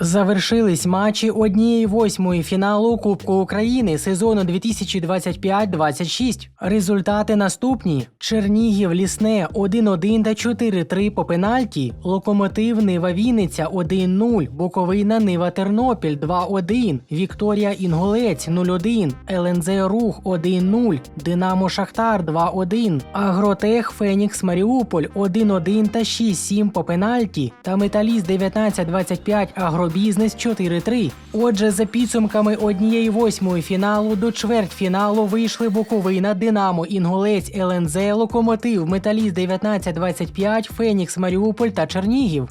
Завершились матчі однієї восьмої фіналу Кубку України сезону 2025-26. Результати наступні: Чернігів Лісне 1-1 та 4-3 по пенальті. Локомотив Нива Вінниця 1-0. Буковина Нива Тернопіль 2-1. Вікторія Інгулець 0-1. ЛНЗ Рух 1-0. Динамо Шахтар 2-1. Агротех Фенікс Маріуполь 1-1 та 6-7 по пенальті. Та Металіст 19-25 Агробізнес 4-3. Отже, за підсумками однієї восьмої фіналу до чвертьфіналу вийшли Буковина, Динамо, Інгулець, ЛНЗ, Локомотив, Металіст 19-25, Фенікс Маріуполь та Чернігів.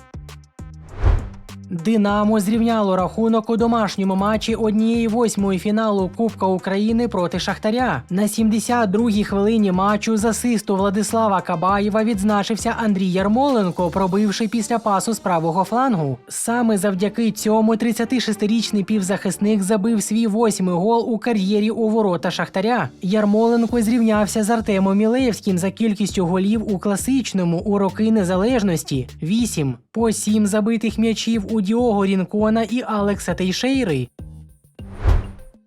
Динамо зрівняло рахунок у домашньому матчі однієї восьмої фіналу Кубка України проти Шахтаря. На 72-й хвилині матчу з асисту Владислава Кабаєва відзначився Андрій Ярмоленко, пробивши після пасу з правого флангу. Саме завдяки цьому 36-річний півзахисник забив свій восьмий гол у кар'єрі у ворота Шахтаря. Ярмоленко зрівнявся з Артемом Мілеєвським за кількістю голів у класичному у роки незалежності 8 по 7 забитих м'ячів у Діого Рінкона і Алекса Тейшейри.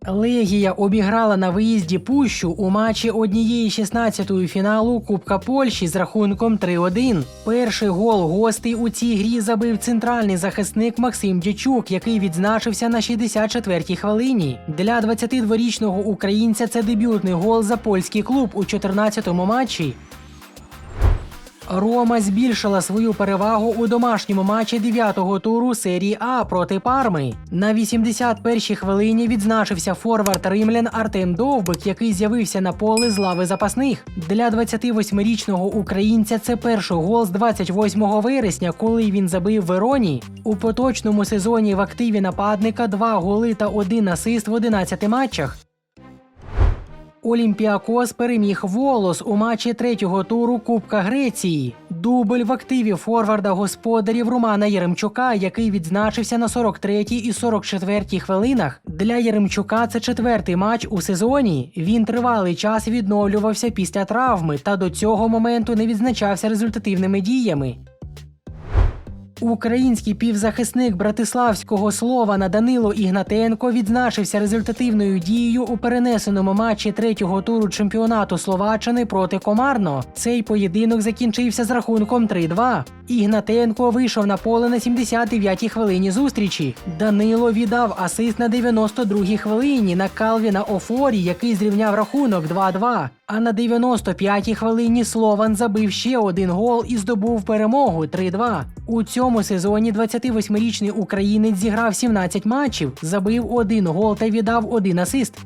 Легія обіграла на виїзді Пущу у матчі однієї 16-ї фіналу Кубка Польщі з рахунком 3-1. Перший гол гостей у цій грі забив центральний захисник Максим Дячук, який відзначився на 64-й хвилині. Для 22-річного українця це дебютний гол за польський клуб у 14-му матчі. Рома збільшила свою перевагу у домашньому матчі 9-го туру серії А проти Парми. На 81-й хвилині відзначився форвард римлян Артем Довбик, який з'явився на поле з лави запасних. Для 28-річного українця це перший гол з 28 вересня, коли він забив Вероні. У поточному сезоні в активі нападника два голи та один асист в 11 матчах. Олімпіакос переміг волос у матчі третього туру Кубка Греції. Дубль в активі форварда господарів Романа Єремчука, який відзначився на 43-й і 44-й хвилинах. Для Єремчука це четвертий матч у сезоні. Він тривалий час відновлювався після травми та до цього моменту не відзначався результативними діями. Український півзахисник братиславського Слована Данило Ігнатенко відзначився результативною дією у перенесеному матчі третього туру чемпіонату Словаччини проти Комарно. Цей поєдинок закінчився з рахунком 3-2. Ігнатенко вийшов на поле на 79-й хвилині зустрічі. Данило віддав асист на 92-й хвилині на Калвіна Офорі, який зрівняв рахунок 2-2. А на 95-й хвилині Слован забив ще один гол і здобув перемогу 3-2. У цьому сезоні 28-річний українець зіграв 17 матчів, забив один гол та віддав один асист.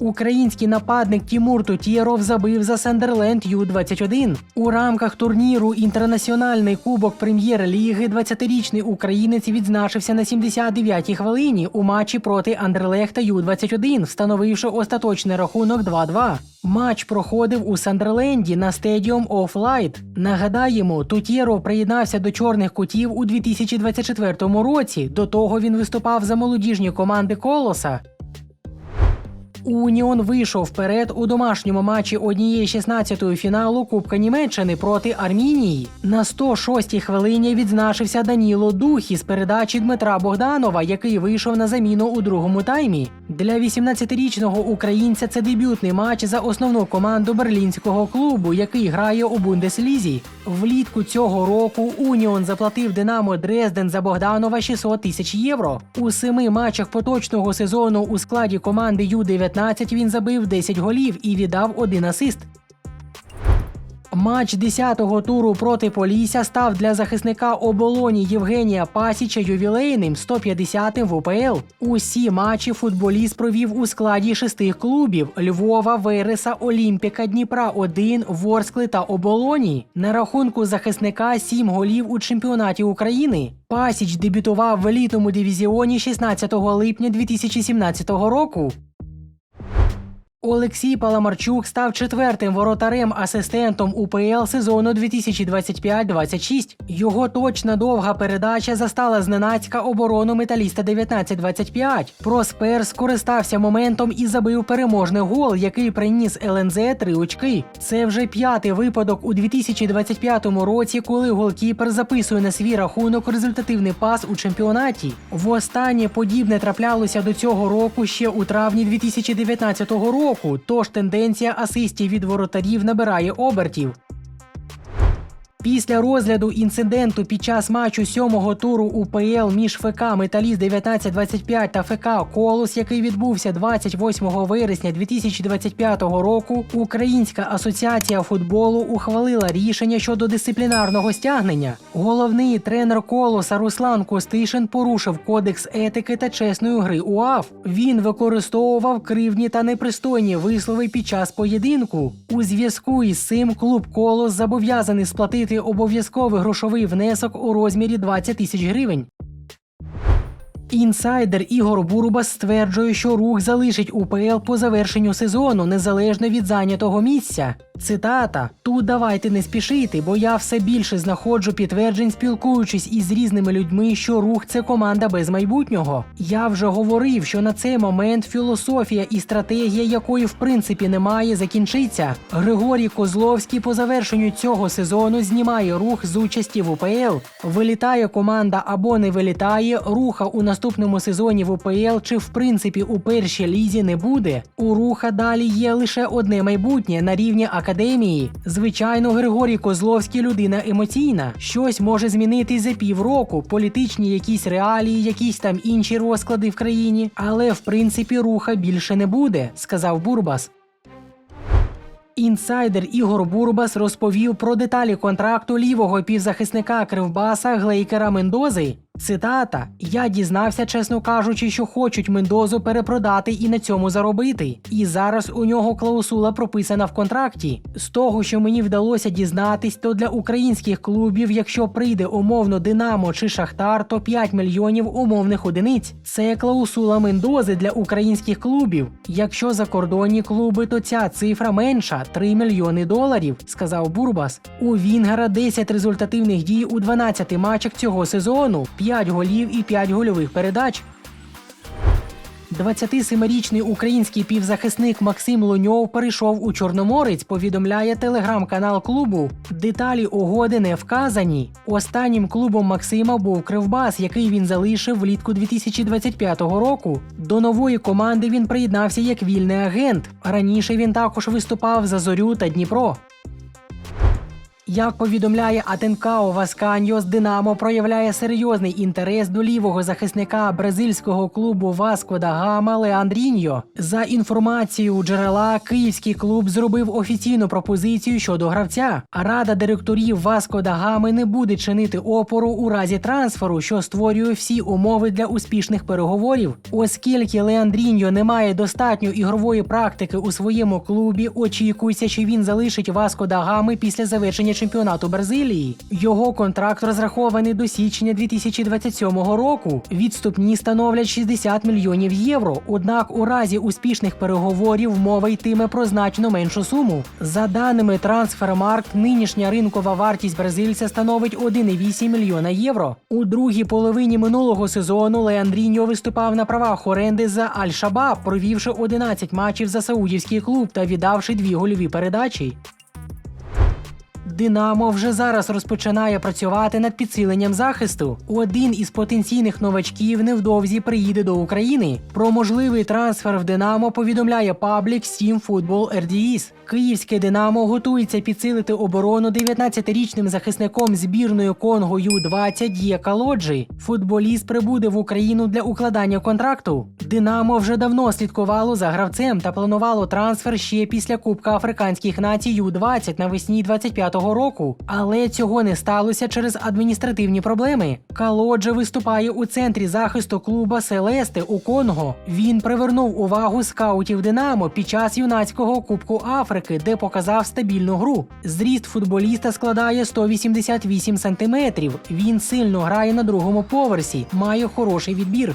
Український нападник Тімур Тутєров забив за Сандерленд Ю-21. У рамках турніру Інтернаціональний кубок прем'єр-ліги 20-річний українець відзначився на 79-й хвилині у матчі проти Андерлехта Ю-21, встановивши остаточний рахунок 2-2. Матч проходив у Сандерленді на стедіум Оф Лайт. Нагадаємо, Тутєров приєднався до чорних кутів у 2024 році. До того він виступав за молодіжні команди Колоса. Уніон вийшов вперед у домашньому матчі однієї 16-ї фіналу Кубка Німеччини проти Армінії. На 106-й хвилині відзначився Даніло Духі з передачі Дмитра Богданова, який вийшов на заміну у другому таймі. Для 18-річного українця це дебютний матч за основну команду берлінського клубу, який грає у Бундеслізі. Влітку цього року Уніон заплатив Динамо Дрезден за Богданова 600 тисяч євро. У семи матчах поточного сезону у складі команди Ю-19 він забив 10 голів і віддав один асист. Матч 10-го туру проти Полісся став для захисника оболоні Євгенія Пасіча ювілейним 150-м в УПЛ. Усі матчі футболіст провів у складі шести клубів: Львова, Вереса, Олімпіка, Дніпра 1 Ворскли та Оболоні. На рахунку захисника 7 голів у чемпіонаті України. Пасіч дебютував в елітному дивізіоні 16 липня 2017 року. Олексій Паламарчук став четвертим воротарем-асистентом УПЛ сезону 2025-26. Його точна довга передача застала зненацька оборону металіста 19-25. Проспер скористався моментом і забив переможний гол, який приніс ЛНЗ три очки. Це вже п'ятий випадок у 2025 році, коли голкіпер записує на свій рахунок результативний пас у чемпіонаті. Востаннє подібне траплялося до цього року ще у травні 2019 року. Тож тенденція асистів від воротарів набирає обертів. Після розгляду інциденту під час матчу сьомого туру УПЛ між ФК Металіст 1925 та ФК Колос, який відбувся 28 вересня 2025 року, Українська асоціація футболу ухвалила рішення щодо дисциплінарного стягнення. Головний тренер Колоса Руслан Костишин порушив кодекс етики та чесної гри УАФ. Він використовував кривні та непристойні вислови під час поєдинку. У зв'язку із цим клуб Колос зобов'язаний сплатити обов'язковий грошовий внесок у розмірі 20 тисяч гривень. Інсайдер Ігор Бурбас стверджує, що рух залишить УПЛ по завершенню сезону незалежно від зайнятого місця. Цитата: Тут давайте не спішити, бо я все більше знаходжу підтверджень, спілкуючись із різними людьми, що рух це команда без майбутнього. Я вже говорив, що на цей момент філософія і стратегія, якої в принципі немає, закінчиться. Григорій Козловський по завершенню цього сезону знімає рух з участі в УПЛ. Вилітає команда або не вилітає, руха у наступному сезоні в УПЛ чи в принципі у першій лізі не буде. У руха далі є лише одне майбутнє на рівні академії. Звичайно, Григорій Козловський людина емоційна. Щось може змінитись за півроку, політичні якісь реалії, якісь там інші розклади в країні. Але в принципі руха більше не буде, сказав Бурбас. Інсайдер Ігор Бурбас розповів про деталі контракту лівого півзахисника Кривбаса Глейкера Мендози. Цитата: Я дізнався, чесно кажучи, що хочуть Мендозу перепродати і на цьому заробити. І зараз у нього клаусула прописана в контракті. З того, що мені вдалося дізнатись, то для українських клубів, якщо прийде умовно Динамо чи Шахтар, то 5 мільйонів умовних одиниць. Це клаусула Мендози для українських клубів. Якщо закордонні клуби, то ця цифра менша 3 мільйони доларів, сказав Бурбас. У Вінгера 10 результативних дій у 12 матчах цього сезону. 5 голів і 5 гольових передач. 27-річний український півзахисник Максим Луньов перейшов у Чорноморець, повідомляє телеграм-канал клубу. Деталі угоди не вказані. Останнім клубом Максима був Кривбас, який він залишив влітку 2025 року. До нової команди він приєднався як вільний агент. Раніше він також виступав за зорю та Дніпро. Як повідомляє Атенкао Васканьос, Динамо проявляє серйозний інтерес до лівого захисника бразильського клубу Васко да Гама Леандріньо. За інформацією джерела, київський клуб зробив офіційну пропозицію щодо гравця. Рада директорів Васко да Гами не буде чинити опору у разі трансферу, що створює всі умови для успішних переговорів. Оскільки Леандріньо не має достатньо ігрової практики у своєму клубі, очікується, що він залишить Васко да Гами після завершення чемпіонату Бразилії. Його контракт розрахований до січня 2027 року. Відступні становлять 60 мільйонів євро. Однак у разі успішних переговорів мова йтиме про значно меншу суму. За даними Трансфермаркт, нинішня ринкова вартість бразильця становить 1,8 мільйона євро. У другій половині минулого сезону Леандріньо виступав на правах оренди за Аль-Шабаб, провівши 11 матчів за саудівський клуб та віддавши дві гольові передачі. Динамо вже зараз розпочинає працювати над підсиленням захисту. Один із потенційних новачків невдовзі приїде до України. Про можливий трансфер в Динамо повідомляє паблік Сім Football RDS. Київське Динамо готується підсилити оборону 19-річним захисником збірної Конго Ю-20 Є Калоджі. Футболіст прибуде в Україну для укладання контракту. Динамо вже давно слідкувало за гравцем та планувало трансфер ще після Кубка африканських націй Ю-20 навесні 25-го року. Але цього не сталося через адміністративні проблеми. Калоджа виступає у центрі захисту клуба Селесте у Конго. Він привернув увагу скаутів Динамо під час юнацького Кубку Африки, де показав стабільну гру. Зріст футболіста складає 188 сантиметрів. Він сильно грає на другому поверсі, має хороший відбір.